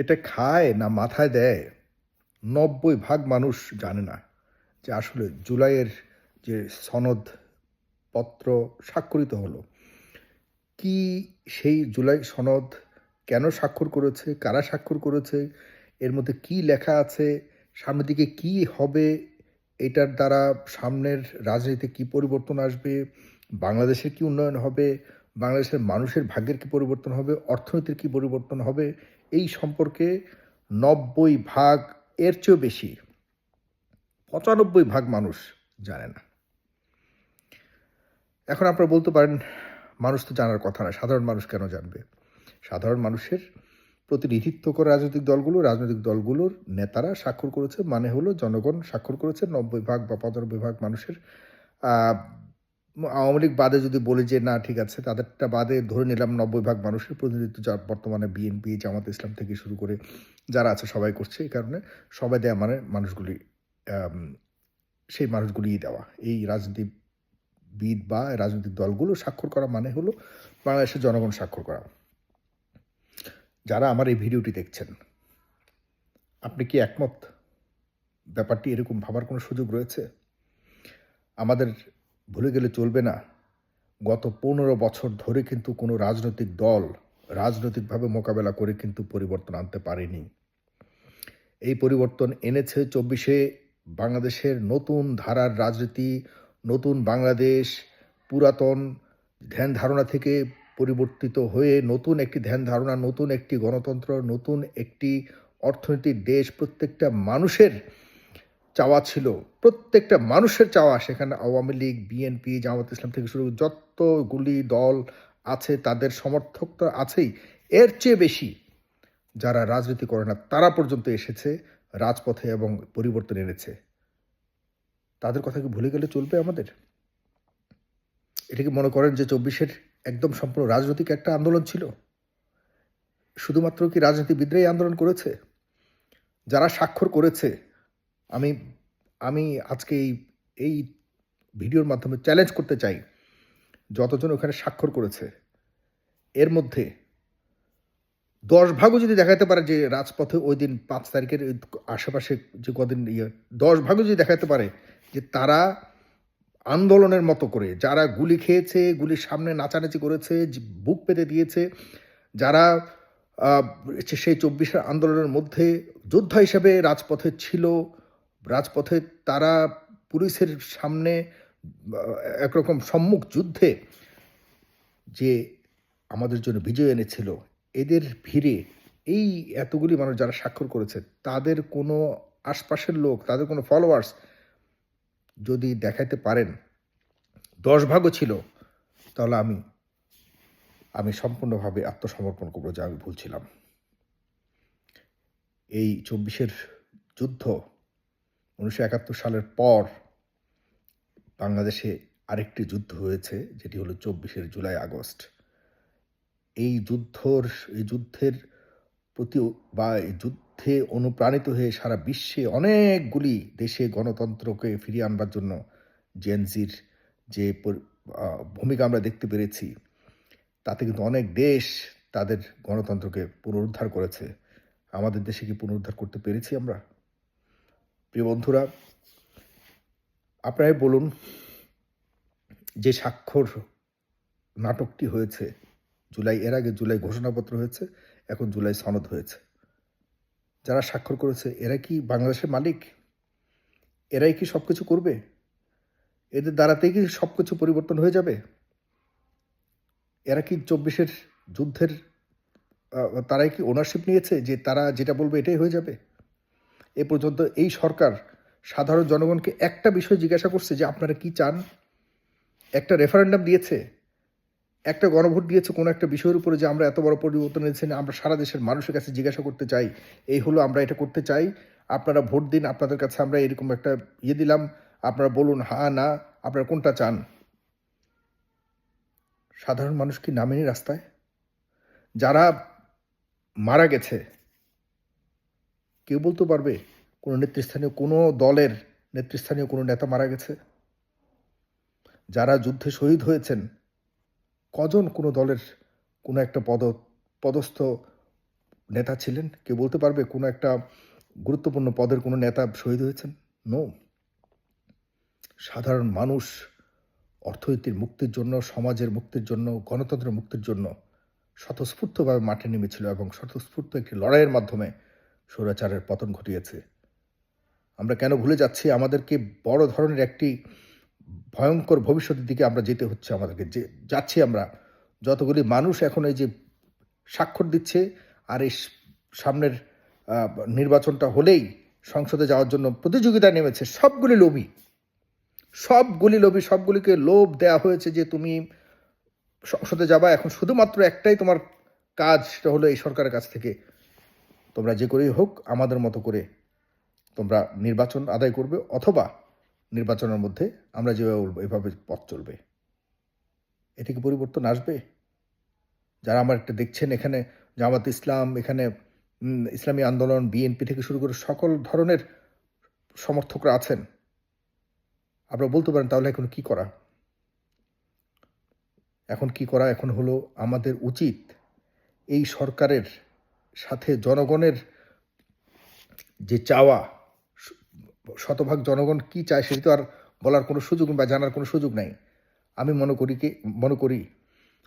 এটা খায় না মাথায় দেয়। নব্বই ভাগ মানুষ জানে না যে আসলে জুলাইয়ের যে সনদ পত্র স্বাক্ষরিত হলো। কি সেই জুলাই সনদ কেন স্বাক্ষর করেছে? কারা স্বাক্ষর করেছে? এর মধ্যে কি লেখা আছে? সামনের দিকে কি হবে? এটার দ্বারা সামনের রাজনীতিতে কি পরিবর্তন আসবে? বাংলাদেশের কি উন্নয়ন হবে? বাংলাদেশের মানুষের ভাগ্যের কি পরিবর্তন হবে? অর্থনীতির কি পরিবর্তন হবে? এই সম্পর্কে নব্বই ভাগ, এর চেয়েও বেশি, পঁচানব্বই ভাগ মানুষ জানে না। এখন আপনারা বলতে পারেন, মানুষ তো জানার কথা না, সাধারণ মানুষ কেন জানবে? সাধারণ মানুষের প্রতিনিধিত্ব করে রাজনৈতিক দলগুলো, রাজনৈতিক দলগুলোর নেতারা স্বাক্ষর করেছে মানে হলো জনগণ স্বাক্ষর করেছে, নব্বই ভাগ বা পঁচানব্বই ভাগ মানুষের আওয়ামী লীগ বাদে যদি বলি যে, না, ঠিক আছে, তাদেরটা বাদে ধরে নিলাম নব্বই ভাগ মানুষের প্রতিনিধিত্ব যা বর্তমানে বিএনপি জামাত ইসলাম থেকে শুরু করে যারা আছে, সবাই করছে। এই কারণে সবাই দেয়া মানে মানুষগুলি সেই মানুষগুলিই দেওয়া। এই রাজনীতিবিদ বা রাজনৈতিক দলগুলো স্বাক্ষর করা মানে হলো বাংলাদেশের জনগণ স্বাক্ষর করা। যারা আমার এই ভিডিওটি দেখছেন, আপনি কি একমত? ব্যাপারটি এরকম ভাবার কোনো সুযোগ রয়েছে? আমাদের ভুলে গেলে চলবে না। গত পনেরো বছর ধরে কিন্তু কোনো রাজনৈতিক দল রাজনৈতিকভাবে মোকাবেলা করে কিন্তু পরিবর্তন আনতে পারেনি। এই পরিবর্তন এনেছে চব্বিশে বাংলাদেশের নতুন ধারার রাজনীতি, নতুন বাংলাদেশ, পুরাতন ধ্যান ধারণা থেকে পরিবর্তিত হয়ে নতুন একটি ধ্যান ধারণা, নতুন একটি গণতন্ত্র, নতুন একটি অর্থনৈতিক দেশ প্রত্যেকটা মানুষের চাওয়া ছিল, প্রত্যেকটা মানুষের চাওয়া। সেখানে আওয়ামী লীগ বিএনপি জামাত ইসলাম থেকে শুরু যতগুলি দল আছে, তাদের সমর্থক তো আছেই। এর চেয়ে বেশি যারা রাজনীতি করে না, তারা পর্যন্ত এসেছে রাজপথে এবং পরিবর্তন এনেছে। তাদের কথা কি ভুলে গেলে চলবে আমাদের? এটা কি মনে করেন যে চব্বিশের একদম সম্পূর্ণ রাজনৈতিক একটা আন্দোলন ছিল? শুধুমাত্র কি রাজনীতিবিদরাই আন্দোলন করেছে? যারা স্বাক্ষর করেছে আমি আমি আজকে এই এই ভিডিওর মাধ্যমে চ্যালেঞ্জ করতে চাই যতজন ওখানে স্বাক্ষর করেছে। এর মধ্যে দশ ভাগও যদি দেখাতে পারে যে রাজপথে ওই দিন পাঁচ তারিখের আশেপাশে যে কদিন ইয়ে দশ ভাগও যদি দেখাতে পারে যে তারা আন্দোলনের মতো করে, যারা গুলি খেয়েছে, গুলির সামনে নাচানাচি করেছে বুক পেতে দিয়েছে, যারা সেই চব্বিশের আন্দোলনের মধ্যে যোদ্ধা হিসেবে রাজপথে ছিল রাজপথে তারা পুলিশের সামনে একরকম সম্মুখ যুদ্ধে যে আমাদের জন্য বিজয় এনেছিল, এদের ভিড়ে এই এতগুলি মানুষ যারা স্বাক্ষর করেছে, তাদের কোনো আশপাশের লোক, তাদের কোনো ফলোয়ার্স যদি দেখাতে পারেন, দশ ভাগও ছিল, তাহলে আমি আমি সম্পূর্ণভাবে আত্মসমর্পণ করব, যা আমি ভুলছিলাম। এই চব্বিশের যুদ্ধ উনিশশো একাত্তর সালের পর বাংলাদেশে আরেকটি যুদ্ধ হয়েছে, যেটি হলো চব্বিশের জুলাই আগস্ট। এই যুদ্ধর, এই যুদ্ধের প্রতি বা এই যুদ্ধে অনুপ্রাণিত হয়ে সারা বিশ্বে অনেকগুলি দেশে গণতন্ত্রকে ফিরিয়ে আনবার জন্য জেনজির যে ভূমিকা আমরা দেখতে পেরেছি, তাতে কিন্তু অনেক দেশ তাদের গণতন্ত্রকে পুনরুদ্ধার করেছে। আমাদের দেশে কি পুনরুদ্ধার করতে পেরেছি আমরা? প্রিয় বন্ধুরা, আপনারাই বলুন যে স্বাক্ষর নাটকটি হয়েছে, জুলাই, এর আগে জুলাই ঘোষণাপত্র হয়েছে, এখন জুলাই সনদ হয়েছে। যারা স্বাক্ষর করেছে, এরা কি বাংলাদেশের মালিক? এরাই কি সব কিছু করবে? এদের দ্বারাতেই কি সব কিছু পরিবর্তন হয়ে যাবে? এরা কি চব্বিশের যুদ্ধের তারাই কি ওনারশিপ নিয়েছে যে তারা যেটা বলবে এটাই হয়ে যাবে? এ পর্যন্ত এই সরকার সাধারণ জনগণকে একটা বিষয় জিজ্ঞাসা করছে যে আপনারা কি চান? একটা রেফারেন্ডাম দিয়েছে, একটা গণভোট দিয়েছে, কোনো একটা বিষয়ের উপরে যে আমরা এত বড় পরিবর্তন এনেছি আমরা সারা দেশের মানুষের কাছে জিজ্ঞাসা করতে চাই, এই হলো আমরা এটা করতে চাই, আপনারা ভোট দিন, আপনাদের কাছে আমরা এরকম একটা ইয়ে দিলাম, আপনারা বলুন হ্যাঁ না, আপনারা কোনটা চান? সাধারণ মানুষ কি নামেনি রাস্তায়? যারা মারা গেছে কেউ বলতে পারবে কোনো নেতৃস্থানীয়, কোনো দলের নেতৃস্থানীয় কোনো নেতা মারা গেছে? যারা যুদ্ধে শহীদ হয়েছেন, কজন কোনো দলের কোনো একটা পদ, পদস্থ নেতা ছিলেন? কেউ বলতে পারবে কোনো একটা গুরুত্বপূর্ণ পদের কোনো নেতা শহীদ হয়েছেন? নো সাধারণ মানুষ অর্থনীতির মুক্তির জন্য, সমাজের মুক্তির জন্য, গণতন্ত্রের মুক্তির জন্য স্বতঃস্ফূর্তভাবে মাঠে নেমেছিল এবং স্বতঃস্ফূর্ত একটি লড়াইয়ের মাধ্যমে স্বৈরাচারের পতন ঘটিয়েছে। আমরা কেন ভুলে যাচ্ছি? আমাদেরকে বড় ধরনের একটি ভয়ঙ্কর ভবিষ্যতের দিকে আমরা যেতে হচ্ছে আমাদেরকে। যে, যাচ্ছি আমরা। যতগুলি মানুষ এখন এই যে স্বাক্ষর দিচ্ছে আর এই সামনের নির্বাচনটা হলেই সংসদে যাওয়ার জন্য প্রতিযোগিতা নেমেছে, সবগুলি লোভী। সবগুলি লোভী, সবগুলিকে লোভ দেওয়া হয়েছে যে, তুমি সংসদে যাবা। এখন শুধুমাত্র একটাই তোমার কাজ, সেটা হলো এই সরকারের কাছ থেকে তোমরা যে করেই হোক আমাদের মতো করে তোমরা নির্বাচন আদায় করবে অথবা নির্বাচনের মধ্যে আমরা যেভাবে এভাবে পথ চলবে। এতে কি পরিবর্তন আসবে? যারা আমার একটা দেখছেন এখানে, জামাত ইসলাম, এখানে ইসলামী আন্দোলন, বিএনপি থেকে শুরু করে সকল ধরনের সমর্থকরা আছেন। আপনারা বলতে পারেন, তাহলে এখন কি করা? এখন কি করা? এখন হলো আমাদের উচিত এই সরকারের সাথে জনগণের যে চাওয়া, শতভাগ জনগণ কি চায় সেটি তো আর বলার কোনো সুযোগ বা জানার কোনো সুযোগ নাই। আমি মনে করি কি, মনে করি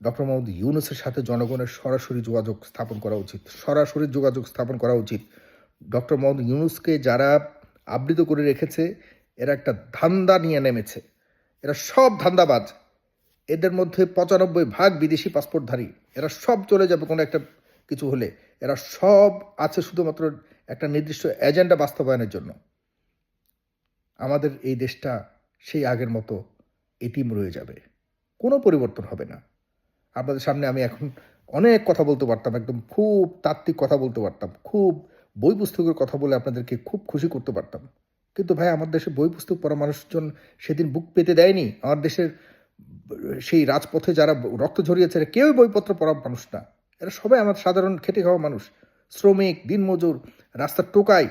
ডক্টর মোহাম্মদ ইউনুসের সাথে জনগণের সরাসরি যোগাযোগ স্থাপন করা উচিত। সরাসরি যোগাযোগ স্থাপন করা উচিত। ডক্টর মোহাম্মদ ইউনুসকে যারা আবৃত করে রেখেছে, এরা একটা ধান্দা নিয়ে নেমেছে। এরা সব ধান্দাবাজ। এদের মধ্যে পঁচানব্বই ভাগ বিদেশি পাসপোর্টধারী। এরা সব চলে যাবে কোনো একটা কিছু হলে। এরা সব আছে শুধুমাত্র একটা নির্দিষ্ট এজেন্ডা বাস্তবায়নের জন্য। আমাদের এই দেশটা সেই আগের মতো এটিম রয়ে যাবে। কোনো পরিবর্তন হবে না। আপনাদের সামনে আমি এখন অনেক কথা বলতে পারতাম, একদম খুব তাত্ত্বিক কথা বলতে পারতাম, খুব বই পুস্তকের কথা বলে আপনাদেরকে খুব খুশি করতে পারতাম। কিন্তু ভাই, আমার দেশে বই পুস্তক পড়া মানুষজন সেদিন বুক পেতে দেয়নি। আমার দেশের সেই রাজপথে যারা রক্ত ঝরিয়েছে কেউই বইপত্র পড়া মানুষ না। এরা সবাই আমার সাধারণ খেটে খাওয়া মানুষ। শ্রমিক, দিনমজুর, রাস্তার টোকাই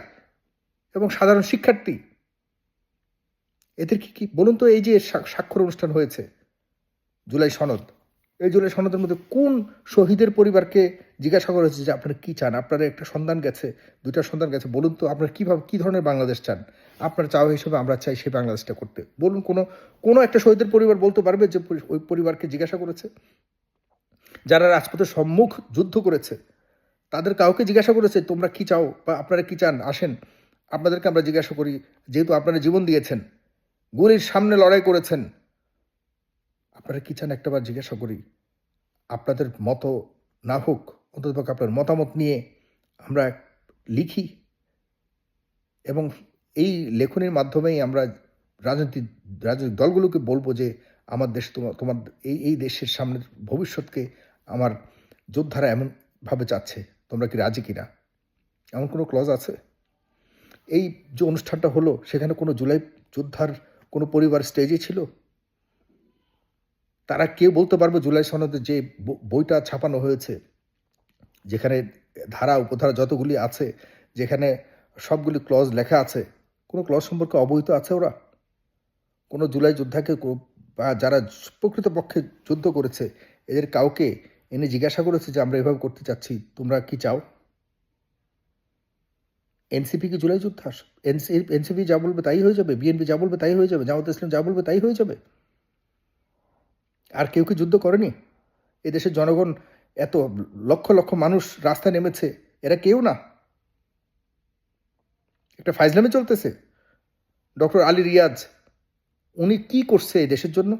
এবং সাধারণ শিক্ষার্থী। এদের কি কি বলুন তো এই যে স্বা- স্বাক্ষর অনুষ্ঠান হয়েছে জুলাই সনদ। এই জুলাই সনদের মধ্যে কোন শহীদের পরিবারকে জিজ্ঞাসা করা হয়েছে যে আপনারা কি চান? আপনারা একটা সন্তান গেছে, দুইটা সন্তান গেছে, বলুন তো আপনারা কীভাবে, কী ধরনের বাংলাদেশ চান? আপনার চাওয়া হিসেবে আমরা চাই সেই বাংলাদেশটা করতে। বলুন কোনো কোনো একটা শহীদের পরিবার বলতে পারবে যে ওই পরিবারকে জিজ্ঞাসা করেছে? যারা রাজপথের সম্মুখ যুদ্ধ করেছে, তাদের কাউকে জিজ্ঞাসা করেছে, তোমরা কি চাও বা আপনারা কি চান? আসেন। আপনাদেরকে আমরা জিজ্ঞাসা করি, যেহেতু আপনারা জীবন দিয়েছেন, গুলির সামনে লড়াই করেছেন, আপনারা কি চান একটাবার জিজ্ঞাসা করি? আপনাদের মতো না হোক অন্ততপক্ষে আপনার মতামত নিয়ে আমরা লিখি। এবং এই লেখনের মাধ্যমেই আমরা রাজনৈতিক রাজনৈতিক দলগুলোকে বলব যে, আমার দেশ তোমার তোমার এই এই দেশের সামনের ভবিষ্যৎকে আমার যোদ্ধারা এমনভাবে চাচ্ছে তোমরা কি রাজি কিনা? এমন কোনো ক্লজ আছে? এই যে অনুষ্ঠানটা হলো, সেখানে কোনো জুলাই যোদ্ধার কোনো পরিবার স্টেজে ছিল? তারা কেউ বলতে পারবে জুলাই সনদে যে বইটা ছাপানো হয়েছে, যেখানে ধারা, উপধারা যতগুলি আছে, যেখানে সবগুলি ক্লজ লেখা আছে, কোনো ক্লজ সম্পর্কে অবহিত আছে ওরা? কোনো জুলাই যোদ্ধাকে বা যারা প্রকৃতপক্ষে যুদ্ধ করেছে, এদের কাউকে এনে জিজ্ঞাসা করেছে যে আমরা এভাবে করতে চাচ্ছি, তোমরা কি চাও? এনসিপি কি জুলাই যোদ্ধা? এনসিপি যা বলবে তাই হয়ে যাবে? বিএনপি যা বলবে তাই হয়ে যাবে? জামাত ইসলাম যা বলবে তাই হয়ে যাবে? আর কেউ কি যুদ্ধ করেনি? এদেশের জনগণ এত লক্ষ লক্ষ মানুষ রাস্তায় নেমেছে, এরা কেউ না। একটা ফাইজলামে চলতেছে। ডক্টর আলী রিয়াজ, উনি কি করছে এই দেশের জন্য?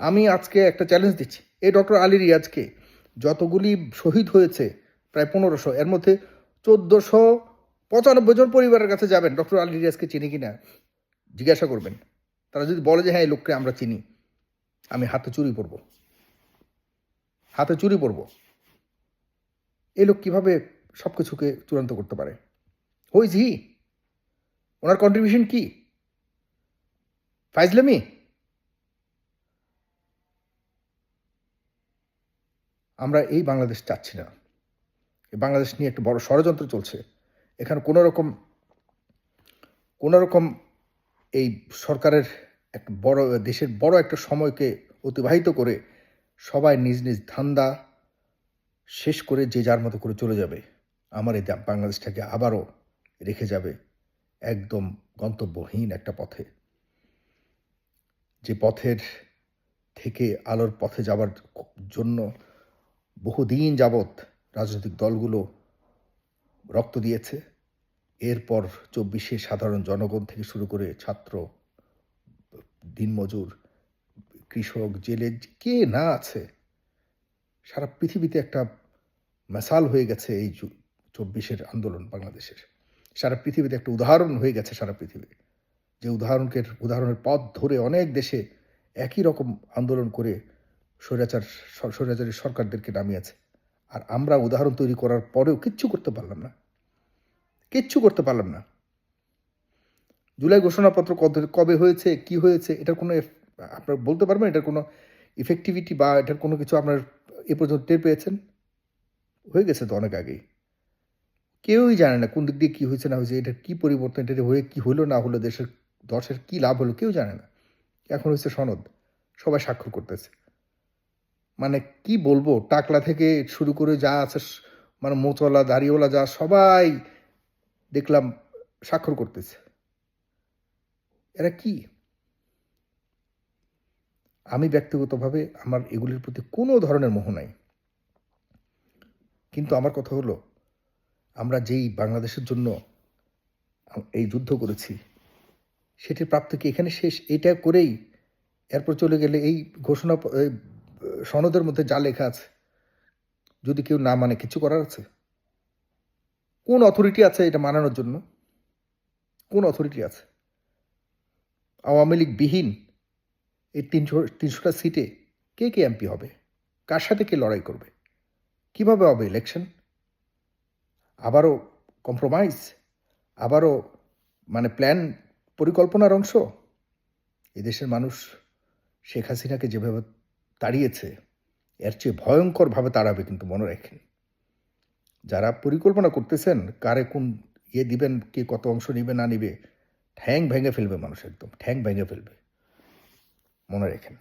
আমি আজকে একটা চ্যালেঞ্জ দিচ্ছি। এই ডক্টর আলী রিয়াজকে যতগুলি শহীদ হয়েছে, প্রায় পনেরোশো, এর মধ্যে চোদ্দোশো পঁচানব্বই জন পরিবারের কাছে যাবেন। ডক্টর আলী রিয়াজকে চিনি কিনা? জিজ্ঞাসা করবেন। তারা যদি বলে যে হ্যাঁ এই লোককে আমরা চিনি, আমি হাতে চুরি পরব। হাতে চুরি পরব। এই লোক কীভাবে সব কিছুকে চূড়ান্ত করতে পারে? হুইজ হি ওনার কন্ট্রিবিউশন কি? ফাইজলামি? আমরা এই বাংলাদেশ চাচ্ছি না। এই বাংলাদেশ নিয়ে একটা বড় ষড়যন্ত্র চলছে। এখানে কোনো রকম কোনো রকম এই সরকারের একটা বড়, দেশের বড় একটা সময়কে অতিবাহিত করে সবাই নিজ নিজ ধান্দা শেষ করে যে যার মতো করে চলে যাবে। আমার এই বাংলাদেশটাকে আবারও রেখে যাবে একদম গন্তব্যহীন একটা পথে। যে পথের থেকে আলোর পথে যাবার জন্য বহুদিন যাবৎ রাজনৈতিক দলগুলো রক্ত দিয়েছে। এরপর চব্বিশে সাধারণ জনগণ থেকে শুরু করে ছাত্র, দিনমজুর, কৃষক, জেলে কে না আছে, সারা পৃথিবীতে একটা মেসাল হয়ে গেছে এই চব্বিশের আন্দোলন বাংলাদেশের। সারা পৃথিবীতে একটা উদাহরণ হয়ে গেছে সারা পৃথিবী যে উদাহরণকে, উদাহরণের পথ ধরে অনেক দেশে একই রকম আন্দোলন করে স্বৈরাচার স্বৈরাচারী সরকারদেরকে নামিয়েছে আর আমরা উদাহরণ তৈরি করার পরেও কিচ্ছু করতে পারলাম না। কিচ্ছু করতে পারলাম না। জুলাই ঘোষণাপত্র কত- কবে হয়েছে, কি হয়েছে, এটার কোনো আপনার বলতে পারবেন? এটার কোনো ইফেক্টিভিটি বা এটার কোনো কিছু আপনার এ পর্যন্ত টের পেয়েছেন? হয়ে গেছে তো অনেক আগেই। কেউই জানে না কোন দিক দিয়ে কী হয়েছে, না হয়েছে এটার কী পরিবর্তন, এটা হয়ে কী হলো, না হলো, দেশের দশের কী লাভ হলো, কেউ জানে না। এখন হচ্ছে সনদ। সবাই স্বাক্ষর করতেছে। মানে কি বলব, টাকলা থেকে শুরু করে যা আছে মানে মোচলা দাড়িওয়ালা, যা সবাই দেখলাম স্বাক্ষর করতেছে। এরা কি? আমি ব্যক্তিগতভাবে আমার এগুলির প্রতি কোনো ধরনের মোহ নাই। কিন্তু আমার কথা হলো, আমরা যেই বাংলাদেশের জন্য এই যুদ্ধ করেছি, সেটির প্রাপ্ত কি এখানে শেষ? এটা করেই এরপর চলে গেলে এই ঘোষণা সনদের মধ্যে যা লেখা আছে, যদি কেউ না মানে কিছু করার আছে? কোন অথরিটি আছে এটা মানানোর জন্য? কোন অথরিটি আছে? আওয়ামী লীগ বিহীন এই তিনশো, তিনশোটা সিটে কে কে এমপি হবে? কার সাথে কে লড়াই করবে? কীভাবে হবে ইলেকশন আবারও কম্প্রোমাইজ আবারও মানে প্ল্যান পরিকল্পনার অংশ? এদেশের মানুষ শেখ হাসিনাকে যেভাবে তাড়িয়েছে, এর চেয়ে ভয়ঙ্করভাবে তাড়াবে কিন্তু মনে রাখেন। যারা পরিকল্পনা করতেছেন, কারে কোন ইয়ে দিবেন, কে কত অংশ নিবে, না নিবে, ঠ্যাং ভেঙে ফেলবে মানুষ একদম, ঠ্যাং ভেঙে ফেলবে। মনে রাখেন।